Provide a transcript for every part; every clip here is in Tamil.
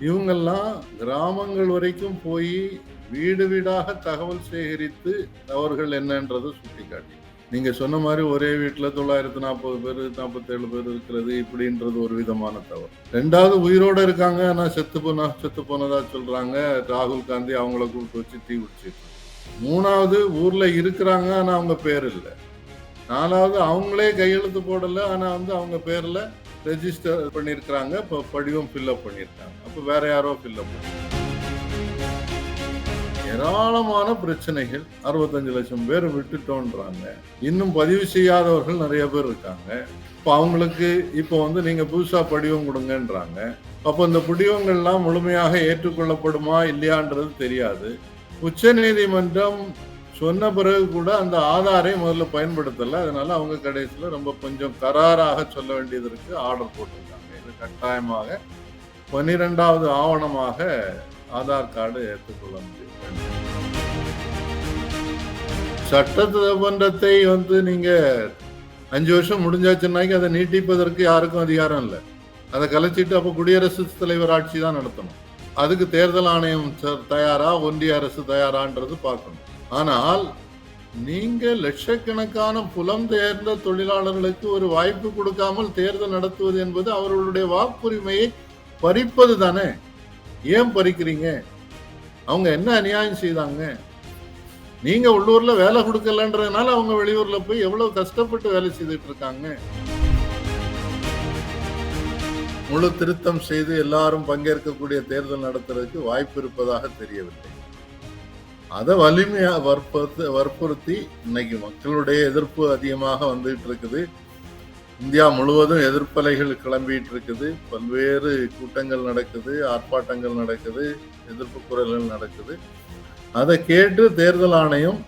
இவங்கெல்லாம் கிராமங்கள் வரைக்கும் போய் வீடு வீடாக தகவல் சேகரித்து தவறுகள் என்னன்றதை சுட்டிக்காட்டி. நீங்க சொன்ன மாதிரி ஒரே வீட்டுல தொள்ளாயிரத்து நாற்பது பேர் நாற்பத்தேழு பேர் இருக்கிறது இப்படின்றது ஒரு விதமான தவறு. ரெண்டாவது உயிரோட இருக்காங்க ஆனா செத்து போனா செத்து போனதா சொல்றாங்க. ராகுல் காந்தி அவங்கள கூப்பிட்டு வச்சு தீ குடிச்சிட்டு மூணாவது ஊர்ல இருக்கிறாங்க ஆனா அவங்க பேர் இல்லை. நாலாவது அவங்களே கையெழுத்து போடல ஆனா வந்து அவங்க பேர்ல ரெஜிஸ்டர் பண்ணியிருக்கிறாங்க இப்போ படிவம் ஃபில்அப் பண்ணியிருக்காங்க அப்போ வேற யாரோ ஃபில்அப் பண்ணி ஏராளமான பிரச்சனைகள் அறுபத்தஞ்சு லட்சம் பேர் விட்டுட்டோன்றாங்க. இன்னும் பதிவு செய்யாதவர்கள் நிறைய பேர் இருக்காங்க. இப்போ அவங்களுக்கு இப்போ வந்து நீங்கள் புதுசாக படிவம் கொடுங்கன்றாங்க. அப்போ இந்த படிவங்கள்லாம் முழுமையாக ஏற்றுக்கொள்ளப்படுமா இல்லையான்றது தெரியாது. உச்ச நீதிமன்றம் சொன்ன பிறகு கூட அந்த ஆதாரை முதல்ல பயன்படுத்தலை. அதனால அவங்க கடைசியில் ரொம்ப கொஞ்சம் கராராக சொல்ல வேண்டியது இருக்கு. ஆர்டர் போட்டிருக்காங்க. இது கட்டாயமாக பன்னிரெண்டாவது ஆவணமாக ஆதார் கார்டு ஏற்றுக்கொள்ள முடியும். சட்டமன்றத்தை வந்து நீங்க அஞ்சு வருஷம் முடிஞ்சாச்சுன்னாக்கி அதை நீட்டிப்பதற்கு யாருக்கும் அதிகாரம் இல்லை. அதை கலைச்சிட்டு அப்போ குடியரசுத் தலைவர் ஆட்சி தான் நடத்தணும். அதுக்கு தேர்தல் ஆணையம் ச- தயாரா ஒன்றிய அரசு தயாரான்றது பார்க்கணும். ஆனால் நீங்க லட்சக்கணக்கான புலம்பெயர்ந்த தொழிலாளர்களுக்கு ஒரு வாய்ப்பு கொடுக்காமல் தேர்தல் நடத்துவது என்பது அவர்களுடைய வாக்குரிமையை பறிப்பது தானே? ஏன் பறிக்கிறீங்க? அவங்க என்ன அநியாயம் செய்தாங்க? நீங்க உள்ளூர்ல வேலை கொடுக்கலன்றதுனால அவங்க வெளியூர்ல போய் எவ்வளவு கஷ்டப்பட்டு வேலை செய்துட்டு இருக்காங்க முழு திருத்தம் செய்து எல்லாரும் பங்கேற்கக்கூடிய தேர்தல் நடத்துறதுக்கு வாய்ப்பு இருப்பதாக தெரியவில்லை. அதை வலிமையாக வற்புறுத்தி வற்புறுத்தி இன்னைக்கு மக்களுடைய எதிர்ப்பு அதிகமாக வந்துகிட்டு இருக்குது. இந்தியா முழுவதும் எதிர்ப்பலைகள் கிளம்பிட்டு இருக்குது. பல்வேறு கூட்டங்கள் நடக்குது ஆர்ப்பாட்டங்கள் நடக்குது எதிர்ப்பு குரல்கள் நடக்குது. அதை கேட்டு தேர்தல் ஆணையம்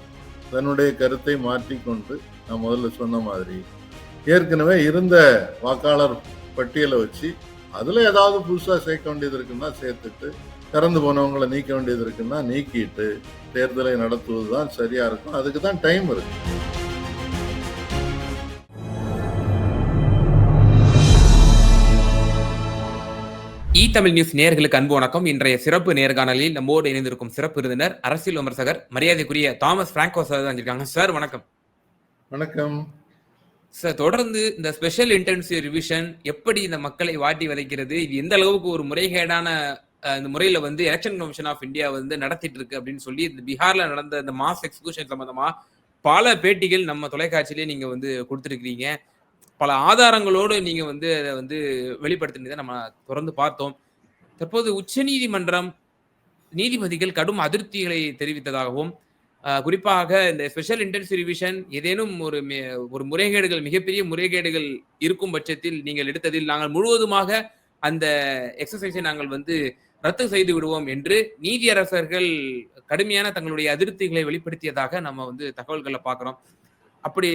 தன்னுடைய கருத்தை மாற்றிக்கொண்டு நான் முதல்ல சொன்ன மாதிரி ஏற்கனவே இருந்த வாக்காளர் பட்டியலை வச்சு அதில் ஏதாவது புதுசாக சேர்க்க வேண்டியது இருக்குன்னா சேர்த்துட்டு திறந்து போனவங்களை நீக்க வேண்டியது இருக்குன்னா நீக்கிட்டு தேர்தலை நடத்துவது தான் சரியா இருக்கும். அதுக்கு தான் டைம் இருக்கு. இ தமிழ் நியூஸ் நேயர்களுக்கு அன்பு வணக்கம். இன்றைய சிறப்பு நேர்காணலில் நம்மோடு இணைந்திருக்கும் சிறப்பு விருந்தினர் அரசியல் விமர்சகர் மரியாதைக்குரிய தாமஸ் பிராங்கோ சார் தான் வந்திருக்காங்க சார் வணக்கம். வணக்கம். சார் தொடர்ந்து இந்த ஸ்பெஷல் இன்டென்சிவ் ரிவிஷன் எப்படி இந்த மக்களை வாட்டி வதைக்கிறது? இது எந்த அளவுக்கு ஒரு முறைகேடான இந்த முறையில வந்து எலெக்ஷன் கமிஷன் ஆஃப் இந்தியா வந்து நடத்திட்டு இருக்கு அப்படின்னு சொல்லி இந்த பீகார்ல நடந்த இந்த மாஸ் எக்ஸிகூஷன் சம்பந்தமா பல பேட்டிகள் நம்ம தொலைக்காட்சியிலே நீங்க வந்து கொடுத்துருக்கீங்க பல ஆதாரங்களோடு நீங்க வந்து அதை வந்து வெளிப்படுத்தினதை நம்ம தொடர்ந்து பார்த்தோம். தற்போது உச்ச நீதிமன்றம் நீதிபதிகள் கடும் அதிருப்திகளை தெரிவித்ததாகவும் குறிப்பாக இந்த ஸ்பெஷல் இன்டென்சிவ் ரிவிஷன் ஏதேனும் ஒரு மே- ஒரு முறைகேடுகள் மிகப்பெரிய முறைகேடுகள் இருக்கும் பட்சத்தில் நீங்கள் எடுத்ததில் நாங்கள் முழுவதுமாக அந்த எக்ஸசைஸை நாங்கள் வந்து ரத்து செய்து விடுவோம் என்று நீதியரசர்கள் கடுமையான தங்களுடைய அதிருப்திகளை வெளிப்படுத்தியதாக நம்ம வந்து தகவல்களை பார்க்கிறோம் அப்படி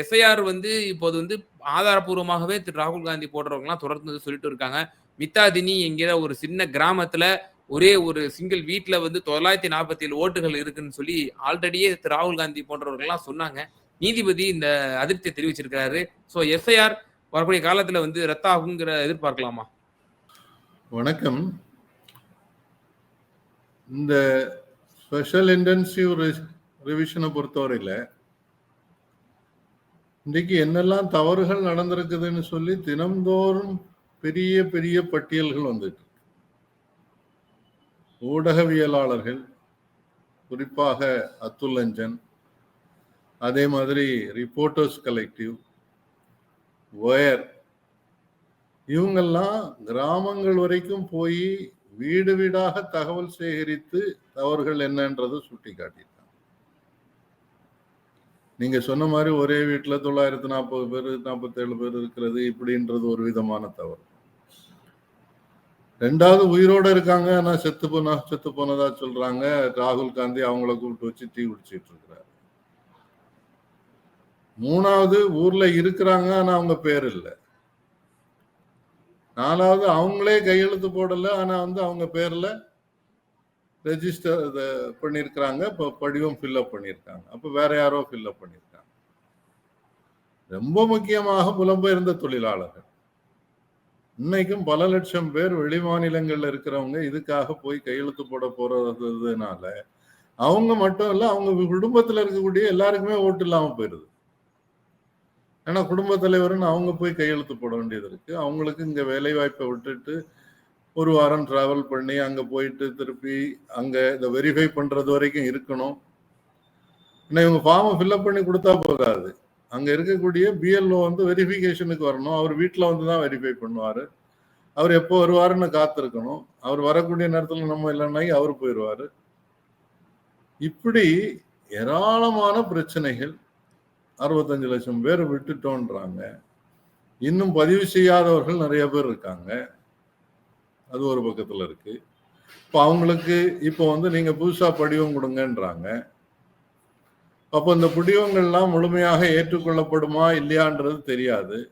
எஸ்ஐஆர் வந்து இப்போது வந்து ஆதாரபூர்வமாகவே திரு ராகுல் காந்தி போடுறவங்கலாம் தொடர்ந்து சொல்லிட்டு இருக்காங்க. மித்தாதினி என்கிற ஒரு சின்ன கிராமத்துல ஒரே ஒரு சிங்கிள் வீட்டில் வந்து தொள்ளாயிரத்தி நாற்பத்தி ஏழு ஓட்டுகள் இருக்குன்னு சொல்லி ஆல்ரெடியே திரு ராகுல் காந்தி போன்றவர்கள்லாம் சொன்னாங்க. நீதிபதி இந்த அதிருப்தியை தெரிவிச்சிருக்கிறாரு. ஸோ எஸ்ஐஆர் வரக்கூடிய காலத்துல வந்து ரத்தாகுங்கிற எதிர்பார்க்கலாமா? வணக்கம். இந்த ஸ்பெஷல் இன்டென்சிவ் ரிவிஷனை பொறுத்தவரையில் இன்றைக்கு என்னெல்லாம் தவறுகள் நடந்திருக்குதுன்னு சொல்லி தினம்தோறும் பெரிய பெரிய பட்டியல்கள் வந்துட்டு ஊடகவியலாளர்கள் குறிப்பாக அத்துல் அஞ்சன் அதே மாதிரி ரிப்போர்ட்டர்ஸ் கலெக்டிவ் ஒயர் இவங்கெல்லாம் கிராமங்கள் வரைக்கும் போய் வீடு வீடாக தகவல் சேகரித்து தவறுகள் என்னன்றதை சுட்டி காட்டியிருக்காங்க நீங்க சொன்ன மாதிரி ஒரே வீட்டுல தொள்ளாயிரத்தி நாற்பது பேர் நாற்பத்தேழு பேர் இருக்கிறது இப்படின்றது ஒரு விதமான தவறு. ரெண்டாவது உயிரோட இருக்காங்க ஆனா செத்து போனா செத்து போனதா சொல்றாங்க. ராகுல் காந்தி அவங்கள கூப்பிட்டு வச்சு டீ குடிச்சிட்டு இருக்கிறாரு. மூணாவது ஊர்ல இருக்கிறாங்க ஆனா அவங்க பேர் இல்லை. நாலாவது அவங்களே கையெழுத்து போடல ஆனா வந்து அவங்க பேர்ல ரெஜிஸ்டர் பண்ணியிருக்கிறாங்க இப்போ படிவம் ஃபில்அப் பண்ணியிருக்காங்க அப்போ வேற யாரோ ஃபில்அப் பண்ணியிருக்காங்க ரொம்ப முக்கியமாக புலம்பெயர்ந்த தொழிலாளர்கள். இன்னைக்கும் பல லட்சம் பேர் வெளி மாநிலங்கள்ல இருக்கிறவங்க இதுக்காக போய் கையெழுத்து போட போறதுனால அவங்க மட்டும் இல்ல அவங்க குடும்பத்துல இருக்கக்கூடிய எல்லாருக்குமே ஓட்டு இல்லாமல் போயிருது. ஏன்னா குடும்ப தலைவர்னு அவங்க போய் கையெழுத்து போட வேண்டியது இருக்கு. அவங்களுக்கு இங்க வேலை வாய்ப்பை விட்டுட்டு ஒரு வாரம் டிராவல் பண்ணி அங்க போயிட்டு திருப்பி அங்க இதை வெரிஃபை பண்றது வரைக்கும் இருக்கணும். ஏன்னா இவங்க ஃபார்மை ஃபில்அப் பண்ணி கொடுத்தா போகாது அங்க இருக்கக்கூடிய பிஎல்ஓ வந்து வெரிஃபிகேஷனுக்கு வரணும். அவர் வீட்டில் வந்து தான் வெரிஃபை பண்ணுவாரு. அவர் எப்போ வருவாருன்னு காத்திருக்கணும். அவர் வரக்கூடிய நேரத்தில் நம்ம இல்லைன்னா அவர் போயிடுவாரு. இப்படி ஏராளமான பிரச்சனைகள் அறுபத்தஞ்சு லட்சம் பேர் விட்டுட்டோன்றாங்க. இன்னும் பதிவு செய்யாதவர்கள் நிறைய பேர் இருக்காங்க. அது ஒரு பக்கத்தில் இருக்கு. இப்போ அவங்களுக்கு இப்போ வந்து நீங்க புதுசாக படிவம் கொடுங்கன்றாங்க. அப்போ இந்த புடிவங்கள்லாம் முழுமையாக ஏற்றுக்கொள்ளப்படுமா இல்லையான்றது தெரியாது.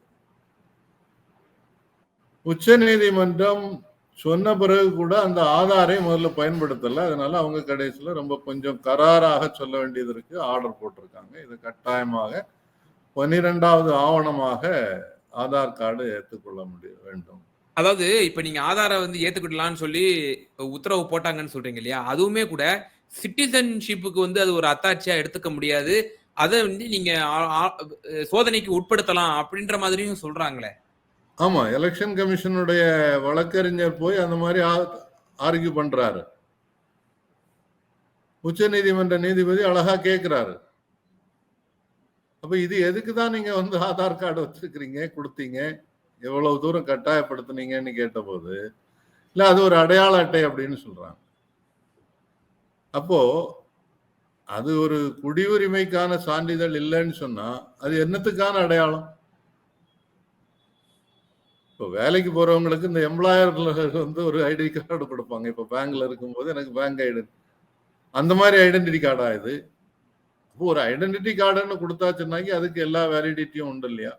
உச்ச நீதிமன்றம் சொன்ன பிறகு கூட அந்த ஆதாரை முதல்ல பயன்படுத்தல. அதனால அவங்க கடைசியில் ரொம்ப கொஞ்சம் கராராக சொல்ல வேண்டியது இருக்கு. ஆர்டர் போட்டிருக்காங்க. இது கட்டாயமாக பன்னிரெண்டாவது ஆவணமாக ஆதார் கார்டு ஏற்றுக்கொள்ள முடிய வேண்டும். அதாவது இப்ப நீங்க ஆதாரை வந்து ஏத்துக்கிடலாம்னு சொல்லி உத்தரவு போட்டாங்கன்னு சொல்றீங்க இல்லையா? அதுவுமே கூட சிட்டிசன்ஷிப்புக்கு வந்து அது ஒரு அத்தாட்சியா எடுத்துக்க முடியாது. அதை வந்து நீங்க சோதனைக்கு உட்படுத்தலாம் அப்படின்ற மாதிரியும் சொல்றாங்களே. ஆமா எலெக்ஷன் கமிஷனுடைய வழக்கறிஞர் போய் அந்த மாதிரி ஆர்கியூ பண்றாரு. உச்ச நீதிமன்ற நீதிபதி அழகா கேக்குறாரு. அப்ப இது எதுக்கு தான் நீங்க வந்து ஆதார் கார்டு வச்சிருக்கிறீங்க கொடுத்தீங்க எவ்வளவு தூரம் கட்டாயப்படுத்துனீங்கன்னு கேட்டபோது இல்ல அது ஒரு அடையாள அட்டை அப்படின்னு சொல்றாங்க. அப்போ அது ஒரு குடியுரிமைக்கான சான்றிதழ் இல்லைன்னு சொன்னா அது என்னத்துக்கான அடையாளம்? இப்போ வேலைக்கு போறவங்களுக்கு இந்த எம்ப்ளாயர் வந்து ஒரு ஐடி கார்டு கொடுப்பாங்க. இப்போ பேங்க்ல இருக்கும்போது எனக்கு பேங்க் ஐடி அந்த மாதிரி ஐடென்டிட்டி கார்டா இது. இப்போ ஒரு ஐடென்டிட்டி கார்டுன்னு கொடுத்தாச்சுனாக்கி அதுக்கு எல்லா வேலிடிட்டியும் உண்டு இல்லையா?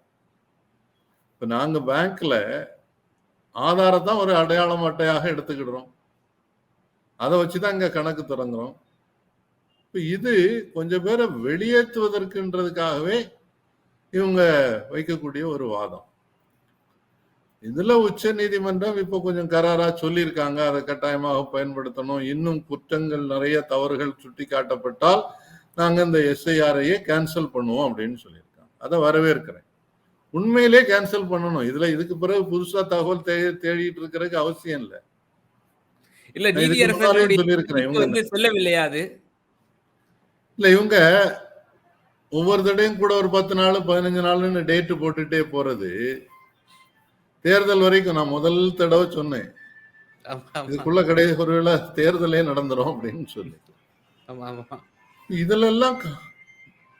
இப்போ நாங்கள் பேங்க்ல ஆதாரை தான் ஒரு அடையாளம் அட்டையாக எடுத்துக்கிடுறோம். அதை வச்சு தான் இங்கே கணக்கு தொடங்குறோம் இப்போ இது கொஞ்சம் பேரை வெளியேற்றுவதற்குன்றதுக்காகவே இவங்க வைக்கக்கூடிய ஒரு வாதம். இதுல உச்ச நீதிமன்றம் இப்போ கொஞ்சம் கராரா சொல்லியிருக்காங்க. அதை கட்டாயமாக பயன்படுத்தணும். இன்னும் குற்றங்கள் நிறைய தவறுகள் சுட்டி காட்டப்பட்டால் நாங்க இந்த எஸ்ஐஆரையே கேன்சல் பண்ணுவோம் அப்படின்னு சொல்லியிருக்காங்க. அதை வரவேற்கிறேன். உண்மையிலே கேன்சல் பண்ணணும். இதுல இதுக்கு பிறகு புதுசா தகவல் தே தேடிட்டு இருக்கிறதுக்கு அவசியம் இல்லை. இல்ல நீதியரசர்களுடைய செல்லவில்லையா அது. இல்ல இவங்க ஒவ்வொரு தடையும் கூட ஒரு பத்து நாள் பதினஞ்சு நாள்னு டேட்டு போட்டுட்டே போறது. தேர்தல் வரைக்கும் நான் முதல் தடவை சொன்னேன். இதுக்குள்ள கடைசி ஒருவேளை தேர்தலே நடந்துரும் அப்படின்னு சொல்லி. இதுல எல்லாம் க-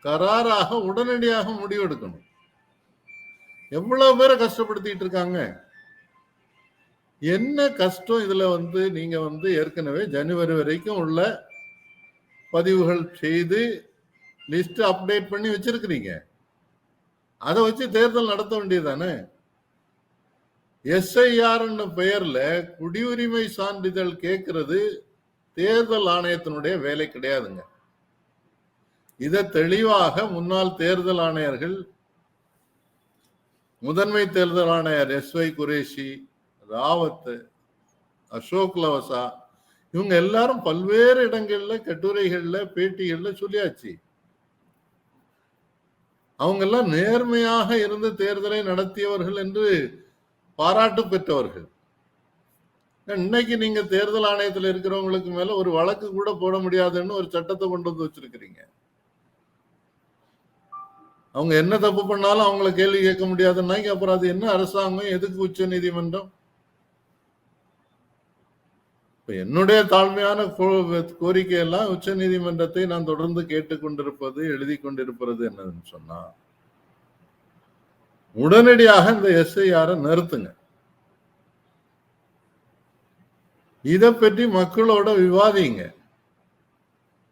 கராராக உடனடியாக முடிவெடுக்கணும். எவ்வளவு பேரை கஷ்டப்படுத்திட்டு இருக்காங்க? என்ன கஷ்டம் இதுல வந்து நீங்க வந்து ஏற்கனவே ஜனவரி வரைக்கும் உள்ள பதிவுகள் செய்து லிஸ்ட் அப்டேட் பண்ணி வச்சிருக்கிறீங்க. அதை வச்சு தேர்தல் நடத்த வேண்டியதானே எஸ்ஐஆர் பெயர்ல குடியுரிமை சான்றிதழ் கேட்கறது தேர்தல் ஆணையத்தினுடைய வேலை கிடையாதுங்க. இதை தெளிவாக முன்னாள் தேர்தல் ஆணையர்கள் முதன்மை தேர்தல் ஆணையர் எஸ் ஒய் குரேஷி ராவத் அசோக் லவசா இவங்க எல்லாரும் பல்வேறு இடங்கள்ல கட்டுரைகள்ல பேட்டிகள்ல சொல்லியாச்சு. அவங்க எல்லாம் நேர்மையாக இருந்து தேர்தலை நடத்தியவர்கள் என்று பாராட்டு பெற்றவர்கள். இன்னைக்கு நீங்க தேர்தல் ஆணையத்தில் இருக்கிறவங்களுக்கு மேல ஒரு வழக்கு கூட போட முடியாதுன்னு ஒரு சட்டத்தை கொண்டு வந்து வச்சிருக்கிறீங்க. அவங்க என்ன தப்பு பண்ணாலும் அவங்கள கேள்வி கேட்க முடியாதுன்னா அப்புறம் அது என்ன அரசாங்கம் எதுக்கு உச்ச நீதிமன்றம்? இப்ப என்னுடைய தாழ்மையான கோ- கோரிக்கை எல்லாம் உச்ச நீதிமன்றத்தை நான் தொடர்ந்து கேட்டுக்கொண்டிருப்பது எழுதி கொண்டிருப்பது என்னதுன்னு சொன்னா உடனடியாக இந்த எஸ்ஐஆர நிறுத்துங்க. இதை பற்றி மக்களோட விவாதிங்க.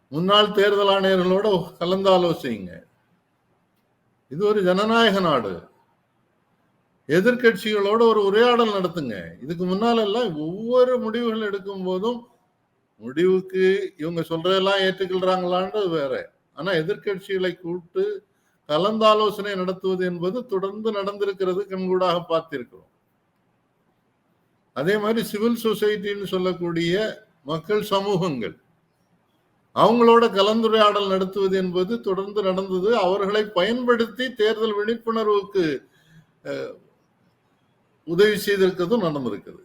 முன்னாள் தேர்தல் ஆணையர்களோட கலந்தாலோசிங்க. இது ஒரு ஜனநாயக நாடு. எதிர்க்கட்சிகளோட ஒரு உரையாடல் நடத்துங்க. இதுக்கு முன்னால எல்லாம் ஒவ்வொரு முடிவுகள் எடுக்கும் போதும் முடிவுக்கு இவங்க சொல்றதெல்லாம் ஏற்றுக்கொள்றாங்களான்றது வேற. ஆனா எதிர்க்கட்சிகளை கூப்பிட்டு கலந்தாலோசனை நடத்துவது என்பது தொடர்ந்து நடந்திருக்கிறது கண்கூடாக பார்த்திருக்கிறோம். அதே மாதிரி சிவில் சொசைட்டின்னு சொல்லக்கூடிய மக்கள் சமூகங்கள் அவங்களோட கலந்துரையாடல் நடத்துவது என்பது தொடர்ந்து நடந்தது. அவர்களை பயன்படுத்தி தேர்தல் விழிப்புணர்வுக்கு உதவி செய்திருக்கிறதும் நடந்திருக்குது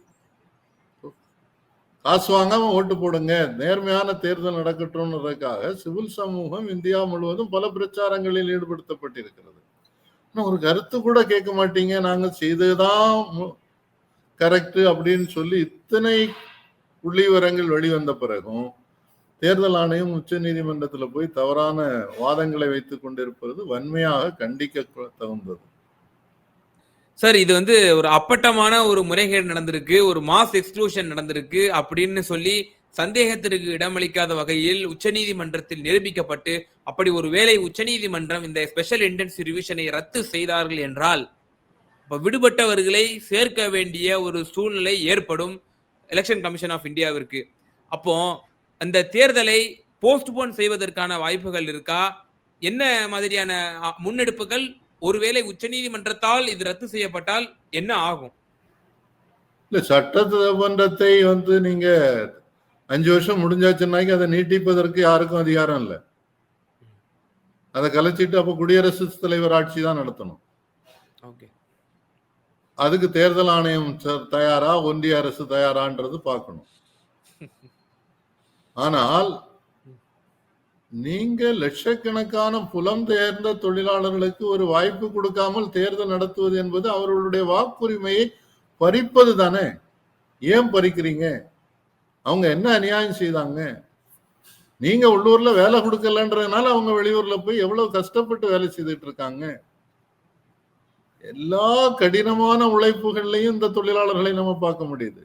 காசு வாங்காம ஓட்டு போடுங்க. நேர்மையான தேர்தல் நடக்கட்டும்ன்றதுக்காக சிவில் சமூகம் இந்தியா முழுவதும் பல பிரச்சாரங்களில் ஈடுபடுத்தப்பட்டிருக்கிறது. இன்னும் ஒரு கருத்து கூட கேட்க மாட்டீங்க. நாங்க செய்ததுதான் கரெக்ட் அப்படின்னு சொல்லி இத்தனை புள்ளி விவரங்கள் வெளிவந்த பிறகும் தேர்தல் ஆணையம் உச்ச நீதிமன்றத்தில் போய் தவறான வாதங்களை வைத்துக் கொண்டிருப்பது வன்மையாக கண்டிக்க தகுந்தது. சார் இது வந்து ஒரு அப்பட்டமான ஒரு முறைகேடு நடந்திருக்கு ஒரு மாஸ் எக்ஸ்க்ளூஷன் நடந்திருக்கு அப்படின்னு சொல்லி சந்தேகத்திற்கு இடமளிக்காத வகையில் உச்சநீதிமன்றத்தில் நிரூபிக்கப்பட்டு அப்படி ஒரு வேலை உச்சநீதிமன்றம் இந்த ஸ்பெஷல் இன்டென்ஸ் ரிவிஷனை ரத்து செய்தார்கள் என்றால் இப்போ விடுபட்டவர்களை சேர்க்க வேண்டிய ஒரு சூழ்நிலை ஏற்படும் எலெக்ஷன் கமிஷன் ஆஃப் இந்தியாவிற்கு. அப்போ அந்த தேர்தலை போஸ்ட்போன் செய்வதற்கான வாய்ப்புகள் இருக்கா? என்ன மாதிரியான முன்னெடுப்புகள் ஒருவேளை உச்சநீதிமன்றத்தால் இது ரத்து செய்யப்பட்டால் என்ன ஆகும்? இல்ல சட்டமன்றத்தை வந்து நீங்க அஞ்சு வருஷம் முடிஞ்சாச்சுன்னாக்கி அதை நீட்டிப்பதற்கு யாருக்கும் அதிகாரம் இல்லை. அதை கலைச்சிட்டு அப்ப குடியரசுத் தலைவர் ஆட்சி தான் நடத்தணும். ஓகே. அதுக்கு தேர்தல் ஆணையம் தயாரா? ஒன்றிய அரசு தயாரான்றது பார்க்கணும். ஆனால் நீங்க லட்சக்கணக்கான புலம்பெயர்ந்த தொழிலாளர்களுக்கு ஒரு வாய்ப்பு கொடுக்காமல் தேர்தல் நடத்துவது என்பது அவர்களுடைய வாக்குரிமையை பறிப்பது தானே? ஏன் பறிக்கிறீங்க? அவங்க என்ன அநியாயம் செய்தாங்க? நீங்க உள்ளூர்ல வேலை கொடுக்கலன்றதுனால அவங்க வெளியூர்ல போய் எவ்வளவு கஷ்டப்பட்டு வேலை செய்துட்டு இருக்காங்க? எல்லா கடினமான உழைப்புகள்லையும் இந்த தொழிலாளர்களை நம்ம பார்க்க முடியுது.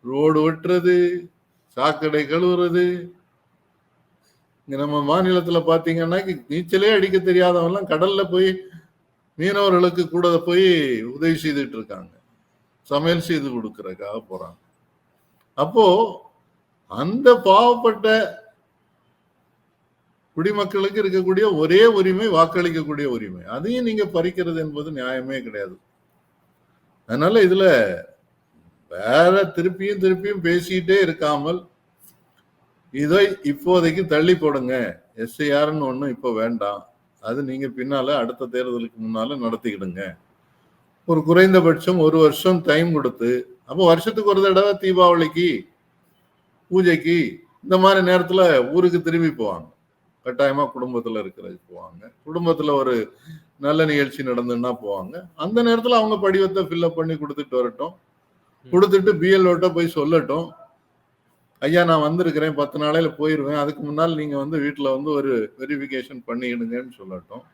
ரோடு வெட்டுறது சாக்கடை கழுவுறது இங்க நம்ம மாநிலத்துல பாத்தீங்கன்னா நீச்சலே அடிக்க தெரியாதவன்லாம் கடல்ல போய் மீனவர்களுக்கு கூட போய் உதவி செய்துட்டு இருக்காங்க. சமையல் செய்து கொடுக்கறதுக்காக போறாங்க. அப்போ அந்த பாவப்பட்ட குடிமக்களுக்கு இருக்கக்கூடிய ஒரே உரிமை வாக்களிக்கக்கூடிய உரிமை. அதையும் நீங்க பறிக்கிறது என்பது நியாயமே கிடையாது. அதனால இதுல வேற திருப்பியும் திருப்பியும் பேசிட்டே இருக்காமல் இதை இப்போதைக்கு தள்ளி போடுங்க. எஸ்ஐஆர்னு ஒண்ணும் இப்போ வேண்டாம். அது நீங்க பின்னால அடுத்த தேர்தலுக்கு முன்னால நடத்திக்கிடுங்க. ஒரு குறைந்தபட்சம் ஒரு வருஷம் டைம் கொடுத்து அப்போ வருஷத்துக்கு ஒரு தடவை தீபாவளிக்கு பூஜைக்கு இந்த மாதிரி நேரத்துல ஊருக்கு திரும்பி போவாங்க. கட்டாயமா குடும்பத்துல இருக்கிறதுக்கு போவாங்க. குடும்பத்துல ஒரு நல்ல நிகழ்ச்சி நடந்துன்னா போவாங்க. அந்த நேரத்துல அவங்க படிவத்தை ஃபில்அப் பண்ணி கொடுத்துட்டு வரட்டும். கொடுத்துட்டு பிஎல்ஓட்ட போய் சொல்லட்டும். ஐயா நான் வந்திருக்கிறேன். பத்து நாளையில போயிருவேன். அதுக்கு முன்னால் நீங்க வந்து வீட்டுல வந்து ஒரு வெரிஃபிகேஷன் பண்ணிடுங்கன்னு சொல்லட்டும்.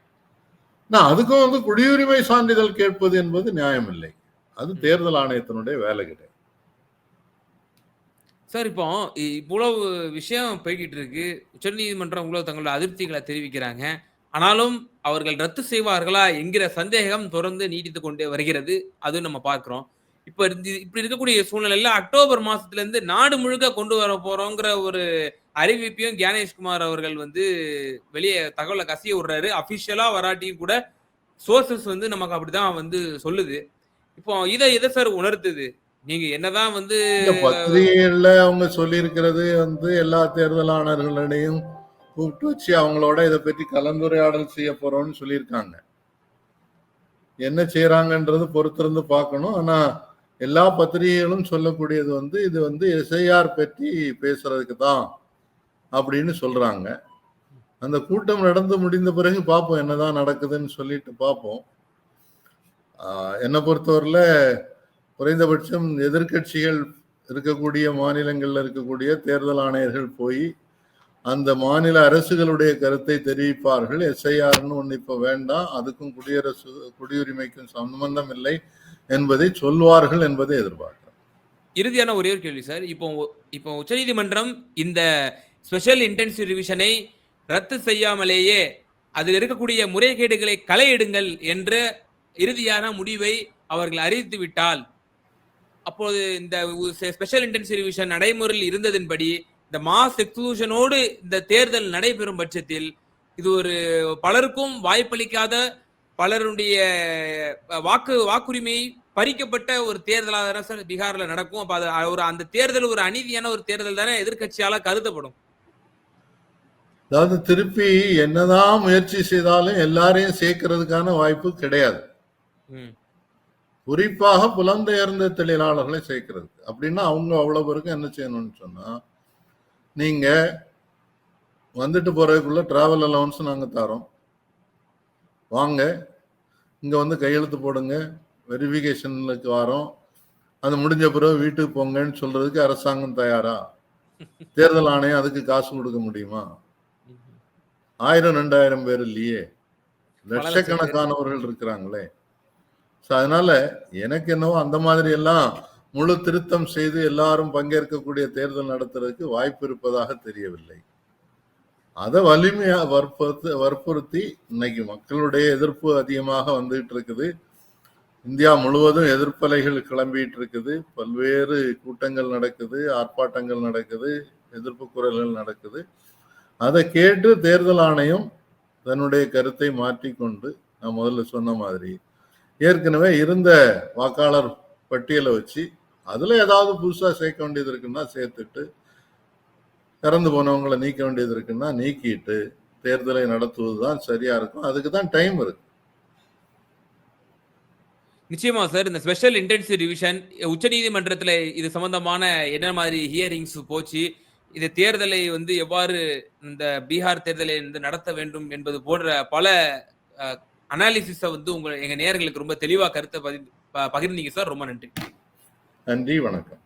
நான் அதுக்கும் வந்து குடியுரிமை சான்றிதழ் கேட்பது என்பது நியாயமில்லை. அது தேர்தல் ஆணையத்தினுடைய வேலை கிடையாது. சார் இப்போ இவ்வளவு விஷயம் போய்கிட்டு இருக்கு. உச்சநீதிமன்றம் இவ்வளவு தங்களோட அதிருப்திகளை தெரிவிக்கிறாங்க. ஆனாலும் அவர்கள் ரத்து செய்வார்களா என்கிற சந்தேகம் தொடர்ந்து நீடித்து கொண்டே வருகிறது. அதுவும் நம்ம பார்க்கிறோம். இப்ப இருந்து- இப்படி இருக்கக்கூடிய சூழ்நிலையில அக்டோபர் மாசத்துல இருந்து நாடு முழுக்க கொண்டு வர போறோங்கிற ஒரு அறிவிப்பையும் கியானேஷ்குமார் அவர்கள் வந்து வெளியே தகவலை கசிய விடுறாரு. அபிஷியலா வராட்டியும் கூட சோர்சஸ் வந்து நமக்கு அப்படிதான் வந்து சொல்லுது. இப்போ இதை எதை சார் உணர்த்துது? நீங்க என்னதான் வந்து இந்த பத்திரிகைகள்ல அவங்க சொல்லியிருக்கிறது வந்து எல்லா தேர்தலாளர்களையும் கூப்பிட்டு வச்சு அவங்களோட இதை பற்றி கலந்துரையாடல் செய்ய போறோம்னு சொல்லியிருக்காங்க. என்ன செய்யறாங்கன்றது பொறுத்திருந்து பார்க்கணும். ஆனா எல்லா பத்திரிகைகளும் சொல்லக்கூடியது வந்து இது வந்து எஸ்ஐஆர் பற்றி பேசுறதுக்கு தான் அப்படின்னு சொல்றாங்க. அந்த கூட்டம் நடந்து முடிந்த பிறகு பார்ப்போம் என்னதான் நடக்குதுன்னு சொல்லிட்டு பார்ப்போம். என்னை பொறுத்தவரையில் குறைந்தபட்சம் எதிர்க்கட்சிகள் இருக்கக்கூடிய மாநிலங்களில் இருக்கக்கூடிய தேர்தல் ஆணையர்கள் போய் அந்த மாநில அரசுகளுடைய கருத்தை தெரிவிப்பார்கள். எஸ்ஐஆர்னு ஒன்று இப்போ வேண்டாம். அதுக்கும் குடியரசு குடியுரிமைக்கும் சம்பந்தம் இல்லை என்பதை சொல்வார்கள் என்பதை எதிர்பார்க்கிறேன் இறுதியான ஒரே ஒரு கேள்வி சார். இப்போ இப்போ உச்சநீதிமன்றம் இந்த ஸ்பெஷல் இன்டென்சிவ் ரிவிஷனை ரத்து செய்யாமலேயே அதில் இருக்கக்கூடிய முறைகேடுகளை களையிடுங்கள் என்ற இறுதியான முடிவை அவர்கள் அறிவித்து விட்டால் அப்போது இந்த ஸ்பெஷல் இன்டென்சிவ் ரிவிஷன் நடைமுறையில் இருந்ததின்படி இந்த மாஸ் எக்ஸ்க்ளூஷனோடு இந்த தேர்தல் நடைபெறும் பட்சத்தில் இது ஒரு பலருக்கும் வாய்ப்பளிக்காத பலருடைய வாக்கு வாக்குரிமையை பறிக்கப்பட்ட ஒரு தேர்தலா தானே சார் பீகார்ல நடக்கும். அப்ப அது ஒரு அந்த தேர்தல் ஒரு அநீதியான ஒரு தேர்தல் தானே எதிர்க்கட்சியால கருதப்படும். அதாவது திருப்பி என்னதான் முயற்சி செய்தாலும் எல்லாரையும் சேர்க்கறதுக்கான வாய்ப்பு கிடையாது. குறிப்பாக புலம்பெயர்ந்த தொழிலாளர்களை சேர்க்கிறது. அப்படின்னா அவங்க அவ்வளவு பேருக்கு என்ன செய்யணும்னு சொன்னா நீங்க வந்துட்டு போறதுக்குள்ள டிராவல் அலவன்ஸ் நாங்க தரோம். வாங்க இங்க வந்து கையெழுத்து போடுங்க வெரிஃபிகேஷனுக்கு வரோம். அது முடிஞ்ச பிறகு வீட்டுக்கு போங்கன்னு சொல்றதுக்கு அரசாங்கம் தயாரா? தேர்தல் ஆணையம் அதுக்கு காசு கொடுக்க முடியுமா? ஆயிரம் ரெண்டாயிரம் பேர் இல்லையே. லட்சக்கணக்கானவர்கள் இருக்கிறாங்களே. அதனால எனக்கு என்னவோ அந்த மாதிரி எல்லாம் முழு திருத்தம் செய்து எல்லாரும் பங்கேற்கக்கூடிய தேர்தல் நடத்துறதுக்கு வாய்ப்பு இருப்பதாக தெரியவில்லை. அதை வலிமையா வற்புறுத்து வற்புறுத்தி இன்னைக்கு மக்களுடைய எதிர்ப்பு அதிகமாக வந்துகிட்டு இருக்குது. இந்தியா முழுவதும் எதிர்ப்பலைகள் கிளம்பிட்டு இருக்குது. பல்வேறு கூட்டங்கள் நடக்குது ஆர்ப்பாட்டங்கள் நடக்குது எதிர்ப்பு குரல்கள் நடக்குது. அதை கேட்டு தேர்தல் ஆணையம் தன்னுடைய கருத்தை மாற்றிக்கொண்டு நான் முதல்ல சொன்ன மாதிரி ஏற்கனவே இருந்த வாக்காளர் பட்டியலை வச்சு அதில் ஏதாவது புதுசாக சேர்க்க வேண்டியது இருக்குன்னா சேர்த்துட்டு இறந்து போனவங்களை நீக்க வேண்டியது இருக்குன்னா நீக்கிட்டு தேர்தலை நடத்துவது தான் சரியா இருக்கும். அதுக்கு தான் டைம் இருக்கு. நிச்சயமா சார் இந்த ஸ்பெஷல் இன்டென்சிவ் ரிவிஷன் உச்சநீதிமன்றத்துல இது சம்பந்தமான என்ன மாதிரி ஹியரிங்ஸ் போச்சு இந்த தேர்தலை வந்து எவ்வாறு இந்த பீகார் தேர்தலை வந்து நடத்த வேண்டும் என்பது போன்ற பல அனாலிசிஸை வந்து உங்க எங்க நேர்களுக்கு ரொம்ப தெளிவாக கருத்தை பகிர்ந்தீங்க சார். ரொம்ப நன்றி. நன்றி வணக்கம்.